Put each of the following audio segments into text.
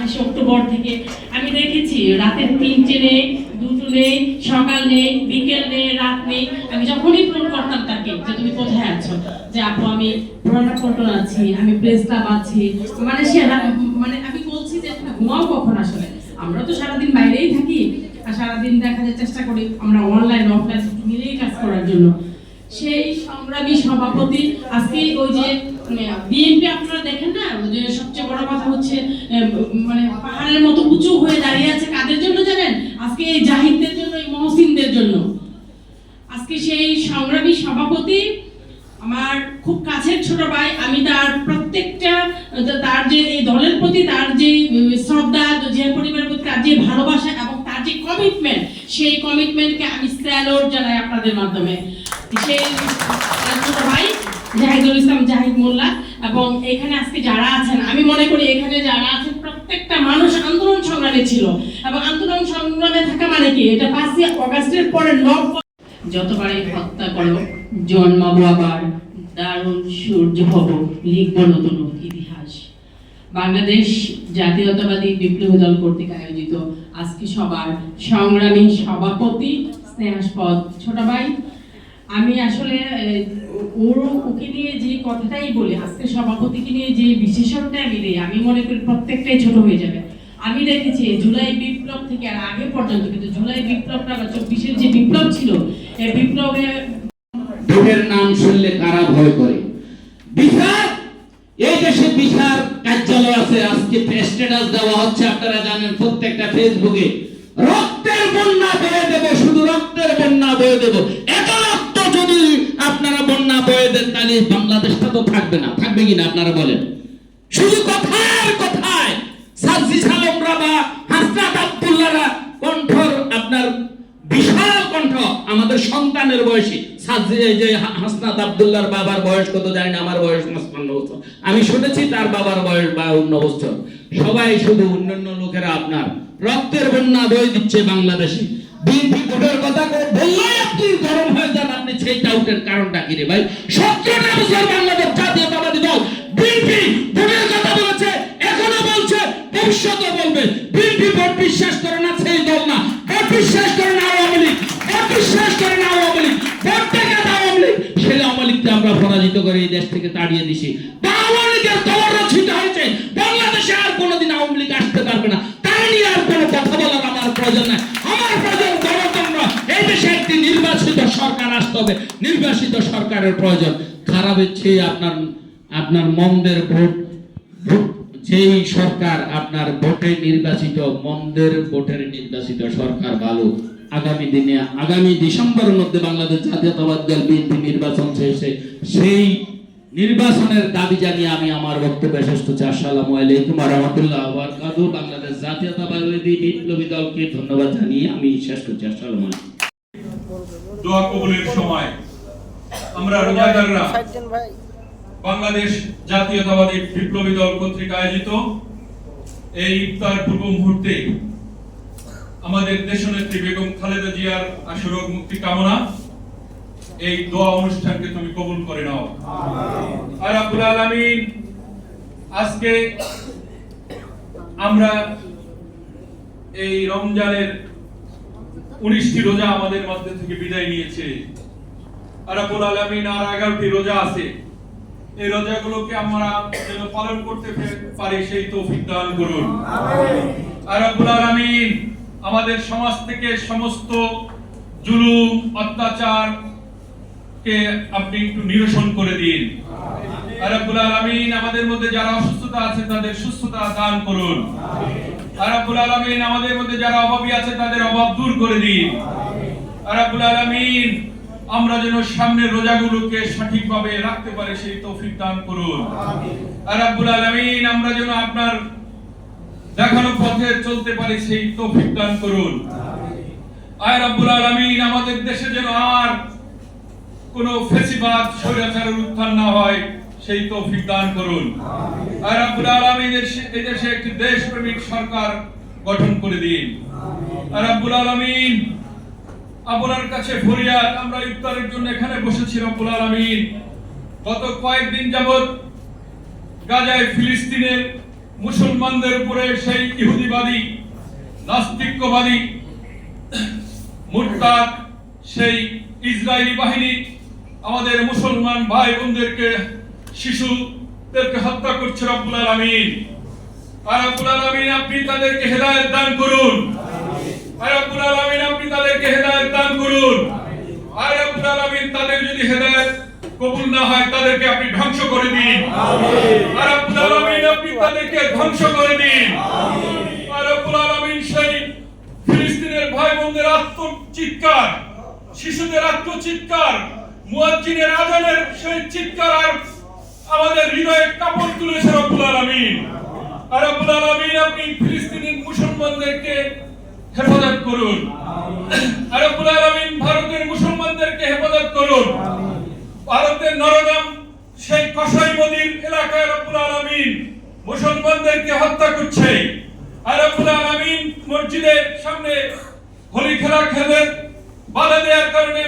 আঠাশে অক্টোবর থেকে আমি দেখেছি রাতের তিনটে নেই, দুটো নেই, সকাল নেই, বিকেল নেই, রাত নেই। আমি যখনই ফোন করতাম তাকে যে তুমি কোথায় আছো? যে আপু, আমি পুরানা আছি? আমি প্রেস ক্লাব আছি মানে সে মানে আমি বলছি যে ঘুমাও কখন আসলে? আমরা তো সারাদিন বাইরেই থাকি আর সারাদিন দেখা যায় চেষ্টা করি আমরা অনলাইন অফলাইন মিলেই কাজ করার জন্য। সেই সংগ্রামী সভাপতি আজকে ওই যে বিএনপি আপনারা দেখেন না? যে সবচেয়ে বড় কথা হচ্ছে মানে পাহাড়ের মতো উঁচু হয়ে দাঁড়িয়ে আছে কাদের জন্য জানেন? আজকে এই জাহিদদের জন্য, এই মহসিনদের জন্য। আজকে সেই সংগ্রামী সভাপতি, আমার খুব কাছের ছোট ভাই আমি তার প্রত্যেকটা তার যে এই দলের প্রতি তার যে শ্রদ্ধা, যে পরিবারের প্রতি তার যে ভালোবাসা এবং তার যে কমিটমেন্ট সেই কমিটমেন্টকে আমি স্যালোড জানাই আপনাদের মাধ্যমে। সেই ছোট ভাই জাহিদুল ইসলাম, জাহিদ মোল্লা এবং এখানে আজকে যারা আছেন, আমি মনে করি এখানে যারা আছেন, প্রত্যেকটা মানুষ আন্দোলন সংগ্রামে ছিল। এবং আন্দোলন সংগ্রামে থাকা মানে কি? এটা পাঁচই অগাস্টের পরে নব যতবারই হত্যা করো, জন্মাবো আবার, দারুণ সূর্য হব, লিখব নতুন ইতিহাস। বাংলাদেশ জাতীয়তাবাদী বিপ্লবী দল কর্তৃক আয়োজিত আজকে সবার সংগ্রামী সভাপতি স্নেহাসপদ ছোট ভাই। আমি আসলে ওর, ওকে নিয়ে যে কথাটাই বলি, আজকে সভাপতিকে নিয়ে যে বিশেষণটা আমি দিই আমি মনে করি প্রত্যেকটাই ছোট হয়ে যাবে। আমি দেখেছি জুলাই বিপ্লব থেকে আর আগে পর্যন্ত, কিন্তু জুলাই বিপ্লবটা বা চব্বিশের যে বিপ্লব ছিল এই বিপ্লবে ভোটের নাম শুনলে কারা ভয় করে? বিহার! এই দেশে বিহার কার্যালয় আছে, আজকে স্ট্যাটাস দেওয়া হচ্ছে, আপনারা জানেন প্রত্যেকটা ফেসবুকে রক্তের বন্যা বয়ে দেব, শুধু রক্তের বন্যা বয়ে দেব। এত তাহলে বাংলাদেশটা তো থাকবে না। থাকবে কিনা আপনারা বলেন? শুধু কথার কথায় বা হাসনাত আপনার বিশাল কণ্ঠ আমাদের সন্তানের যে হাসনাত বাবার বয়স কত জানি না, আমার বয়স পঁচপান্ন বছর। আমি শুনেছি তার বাবার বয়স বাউন্ন বছর। সবাই শুধু অন্যান্য লোকেরা আপনার রক্তের বন্যা বয়ে দিচ্ছে বাংলাদেশে। বিএনপি ভোটের কথা বললেই আপনি গরম আপনি সেইটা ডাউটের কারণটা কি রে ভাই? সতেরোটা বছর বাংলাদেশ জাতীয়তাবাদী দল, বিএনপি ভোটের কথা বলেছে, এখনও বলছে ভবিষ্যতে বলবে। বিএনপি ভোট বিশ্বাস করে না, সেই দল না। ভোট বিশ্বাস করে না আওয়ামী লীগ। ভোট বিশ্বাস করে না আওয়ামী লীগ। ভোট টাকা আওয়ামী লীগ। সেই আওয়ামী লীগকে আমরা পরাজিত করে এই দেশ থেকে তাড়িয়ে দিছি। হবে। নির্বাচিত সরকারের প্রয়োজন। খারাপ হচ্ছে আপনার আপনার মন্দের ভোট। যেই সরকার আপনার ভোটে নির্বাচিত, মন্দের ভোটের নির্বাচিত সরকার ভালো। আগামী দিনে, আগামী ডিসেম্বরের মধ্যে বাংলাদেশ জাতীয়তাবাদ দল বিএনপি নির্বাচন শেষে সেই নির্বাচনের দাবি জানিয়ে আমি আমার বক্তব্য শেষ করছি। আসসালামু আলাইকুম রাহমাতুল্লাহি বাংলাদেশ জাতীয়তাবাদী বিপ্লবী দলকে ধন্যবাদ জানিয়ে আমি শেষ করছি। আসসালামু আলাইকুম। দোয়া কবুলের সময় আমরা রোজাদাররা বাংলাদেশ জাতীয়তাবাদী বিপ্লবী দল কর্তৃক আয়োজিত এই ইফতার পূর্ব মুহূর্তে আমাদের দেশনেত্রী বেগম খালেদা জিয়ার আশুরোগ মুক্তি কামনা এই দোয়া অনুষ্ঠানকে তুমি কবুল করে নাও। আর আব্দুল আলামিন আজকে আমরা এই রমজানের উনিশটি রোজা আমাদের মধ্যে থেকে বিদায় নিয়েছে। আর আব্বুল আলামিন আর এগারোটি রোজা আছে। এই রোজাগুলোকে আমরা যেন পালন করতে পারি সেই তৌফিক দান করুন। আর আলামিন আমাদের সমাজ থেকে সমস্ত জুলুম অত্যাচার কে আপনি একটু নিরসন করে দিন। আর আব্বুল আলামিন আমাদের মধ্যে যারা অসুস্থতা আছে তাদের সুস্থতা দান করুন। আর আব্বুল আলামিন আমাদের মধ্যে যারা অভাবী আছে তাদের অভাব দূর করে দিন। আর আব্বুল আলামিন আমরা যেন সামনের রোজাগুলোকে সঠিকভাবে রাখতে পারি সেই তৌফিক দান করুন। আর আব্বুল আলামিন আমরা যেন আপনার দেখানো পথে চলতে পারি সেই তৌফিক দান করুন। আর আব্বুল আলামিন আমাদের দেশে যেন আর কোন ফেসিবাদ স্বৈরাচারের উত্থান না হয়। সেই তৌফিক দান করুন। আর আব্বুল আলামিন এই দেশে একটি দেশপ্রেমিক সরকার গঠন করে দিন। আর আব্বুল আলামিন আপনার কাছে ফরিয়াদ, আমরা ইফতারের জন্য এখানে বসেছি রব্বুল আলামিন গত কয়েকদিন যাবত গাজায় ফিলিস্তিনের মুসলমানদের উপরে সেই ইহুদিবাদী, নাস্তিক্যবাদী মুরতাদ, সেই ইসরায়েলি বাহিনী আমাদের মুসলমান ভাই বোনদেরকে শিশুদেরকে হত্যা করছে রব্বুল আলামিন। আর রব্বুল আলামিন, আপনি তাদেরকে হেদায়েত দান করুন। আর রব্বুল আলামিন, আপনি তাদেরকে হেদায়েত দান করুন। আর রব্বুল আলামিন, তাদের যদি হেদায়েত কবুল না হয়, তাদেরকে আপনি ধ্বংস করে দিন। আর রব্বুল আলামিন, আপনি তাদেরকে ধ্বংস করে দিন। আর রব্বুল আলামিন, সেই ফিলিস্তিনের ভাই বোনদের আত্মচিৎকার, শিশুদের আত্মচিৎকার, মুয়াজ্জিনের আজানের সেই চিৎকার আর আমাদের হৃদয়ে কাপড় তুলেছে রব্বুল আলামিন। আর রব্বুল আলামিন আপনি ফিলিস্তিনি মুসলমানদেরকে হেফাজত করুন। আর রব্বুল আলামিন ভারতের মুসলমানদেরকে হেফাজত করুন। ভারতের নরদম সেই কসাই নদীর এলাকায় রব্বুল আলামিন মুসলমানদেরকে হত্যা করছে। আর রব্বুল আলামিন মসজিদের সামনে হোলি খেলা খেলে বাধা দেওয়ার কারণে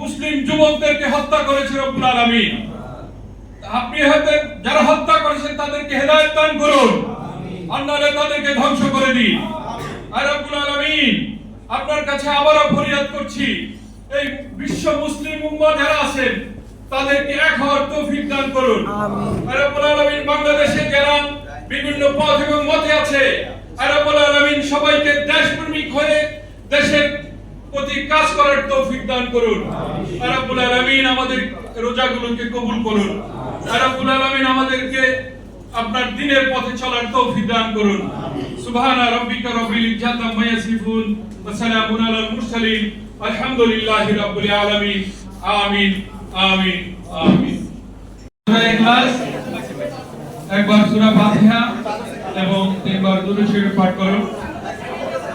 মুসলিম যুবকদেরকে হত্যা করেছে রব্বুল আলামিন। আপনি হয়তো যারা হত্যা করেছেন তাদেরকে হেদায়েত দান করুন। নাহলে তাদেরকে ধ্বংস করে দিন। আর রব্বুল আলামিন আপনার কাছে আবারও ফরিয়াদ করছি এই বিশ্ব মুসলিম উম্মাহ যারা আছেন তাদেরকে এক হওয়ার তৌফিক দান করুন। আর রব্বুল আলামিন বাংলাদেশে যারা বিভিন্ন পথ এবং মতে আছে আর রব্বুল আলামিন সবাইকে দেশপ্রেমিক হয়ে দেশের প্রতি কাজ করার তৌফিক দান করুন। রব্বুল আলামিন আমাদের রোজাগুলোকে কবুল করুন। রব্বুল আলামিন আমাদেরকে আপনার দিনের পথে চলার তৌফিক দান করুন। সুবহানা রাব্বিকা রাব্বিল ইজ্জাতি আম্মা ইয়াসিফুন ওয়া সালামুন আলাল মুরসালিন। আলহামদুলিল্লাহি রাব্বিল আলামিন। আমিন আমিন আমিন। একবার সূরা ফাতিহা এবং তিনবার দুরূদ শরীফ পাঠ করুন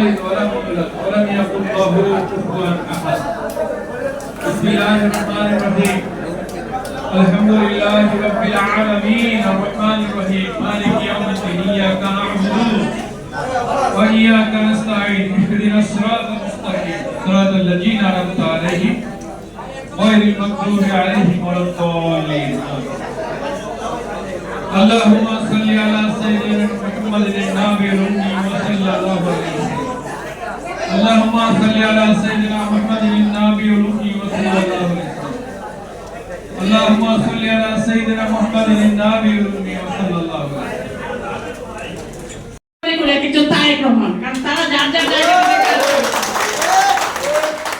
يلد ولم يولد ولم يكن له كفوا احد بسم الله الرحمن الرحيم. الحمد لله رب العالمين، الرحمن الرحيم. مالك يوم الدين اياك نعبد واياك نستعين، اهدنا الصراط المستقيم. صراط الذين انعمت عليهم غير المغضوب عليهم ولا الضالين. اللهم صل على سيدنا محمد النبي الامي وصلى الله عليه اللهم صل على سيدنا محمد النبي الامي وصلى الله عليه وسلم اللهم صل على سيدنا محمد النبي الامي وصلى الله عليه وسلم মনে করে এক একজন তারেক রহমান কারণ তারা যার যার জায়গা থেকে কাজ করছে।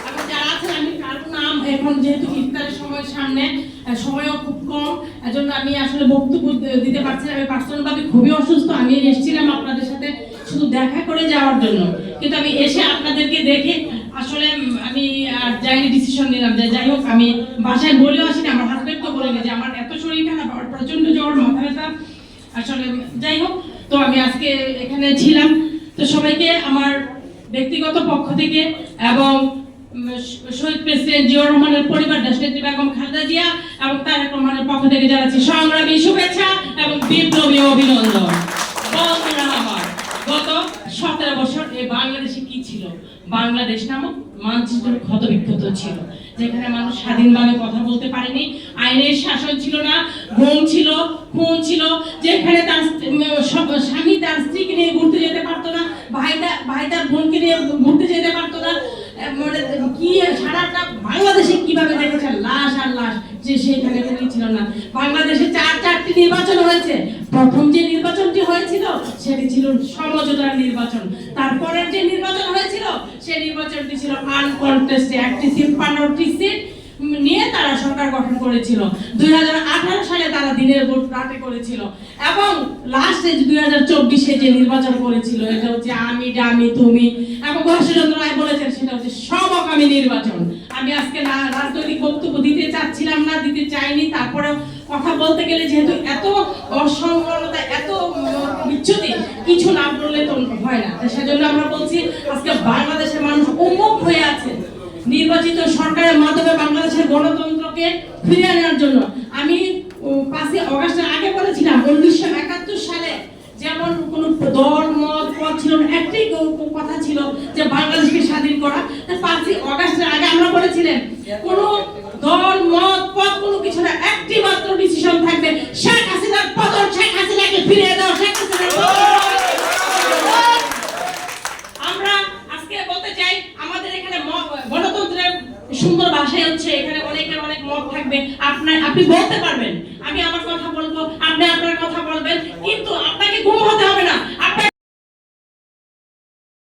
আমি যারা আছেন আমি কারো নাম এখন যেহেতু ইফতারের সময় সামনে আহ, সময়ও খুব কম এজন্য আমি আসলে বক্তব্য দি- দিতে পারছি না আমি পার্সোনাল ভাবে খুবই অসুস্থ আমি এসেছিলাম আপনাদের সাথে শুধু দেখা করে যাওয়ার জন্য কিন্তু আমি এসে আপনাদেরকে দেখে আসলে আমি আর যাইনি ডিসিশন নিলাম যে যাই হোক, আমি বাসায় বলেও আসিনি, আমার হাজবেন্ডকে বলিনি যে আমার এত শরীর খারাপ, আমার প্রচণ্ড জ্বর, মাথা ব্যথা। আসলে যাই হোক, তো আমি আজকে এখানে ছিলাম। তো সবাইকে আমার ব্যক্তিগত পক্ষ থেকে এবং শহীদ প্রেসিডেন্ট জিয়াউর রহমানের পরিবার দেশনেত্রী বেগম খালেদা জিয়া এবং তারেক রহমানের পক্ষ থেকে জানাচ্ছি সংগ্রামী শুভেচ্ছা এবং বিপ্লবী অভিনন্দন। আমার। গত সতেরো বছর এই বাংলাদেশে কি ছিল? বাংলাদেশ নামক মানচিত্র ক্ষতবিক্ষত ছিল, যেখানে মানুষ স্বাধীনভাবে কথা বলতে পারেনি, আইনের শাসন ছিল না ঘুম ছিল, খুন ছিল, যেখানে তার স্বামী তার স্ত্রীকে নিয়ে ঘুরতে যেতে পারতো না, ভাই তার ভাই তার বোনকে নিয়ে ঘুরতে যেতে পারতো না মানে কি সারাটা বাংলাদেশে কীভাবে দেখেছে লাশ আর লাশ, যে সেখানে ছিল না। বাংলাদেশে চার চারটি নির্বাচন হয়েছে। প্রথম যে নির্বাচনটি হয়েছিল, সেটি ছিল সমঝোতার নির্বাচন। তারপরের যে নির্বাচন হয়েছিল, সেই নির্বাচনটি ছিল আনকন্টেস্টে একটি সিট সিট নিয়ে তারা সরকার গঠন করেছিল। দুই হাজার আঠারো সালে তারা দিনের ভোট রাতে করেছিল। এবং লাস্টে দুই হাজার চব্বিশে যে নির্বাচন করেছিল এটা হচ্ছে আমি ডামি তুমি এবং ঘোষচন্দ্র রায় বলেছেন সেটা হচ্ছে সমকামী নির্বাচন। আমি আজকে রাজনৈতিক বক্তব্য দিতে চাচ্ছিলাম না দিতে চাইনি তারপরে কথা বলতে গেলে যেহেতু এত অসংলগ্নতা এত উম, বিচ্যুতি কিছু না বললে তো হয় না। সেজন্য আমরা বলছি আজকে বাংলাদেশের মানুষ উন্মুখ হয়ে আছে। নির্বাচিত সরকারের মাধ্যমে গণতন্ত্রকে ফিরে আনার জন্য। আমি পাঁচই অগাস্টের আগে বলেছিলাম, উনিশশো একাত্তর সালে যেমন কোন দল, মত, পথ ছিল না, একটাই কথা ছিল যে বাংলাদেশকে স্বাধীন করা। পাঁচই অগাস্টের আগে আমরা বলেছিলেন, কোন দল, মত, পথ কোনো কিছু না একটি মাত্র ডিসিশন থাকবে, শেখ হাসিনার পতন শেখ হাসিনাকে ফিরিয়ে দাও সুন্দর বাসায় হচ্ছে এখানে অনেকের অনেক মত থাকবে। আপনার আপনি বলতে পারবেন। আমি আমার কথা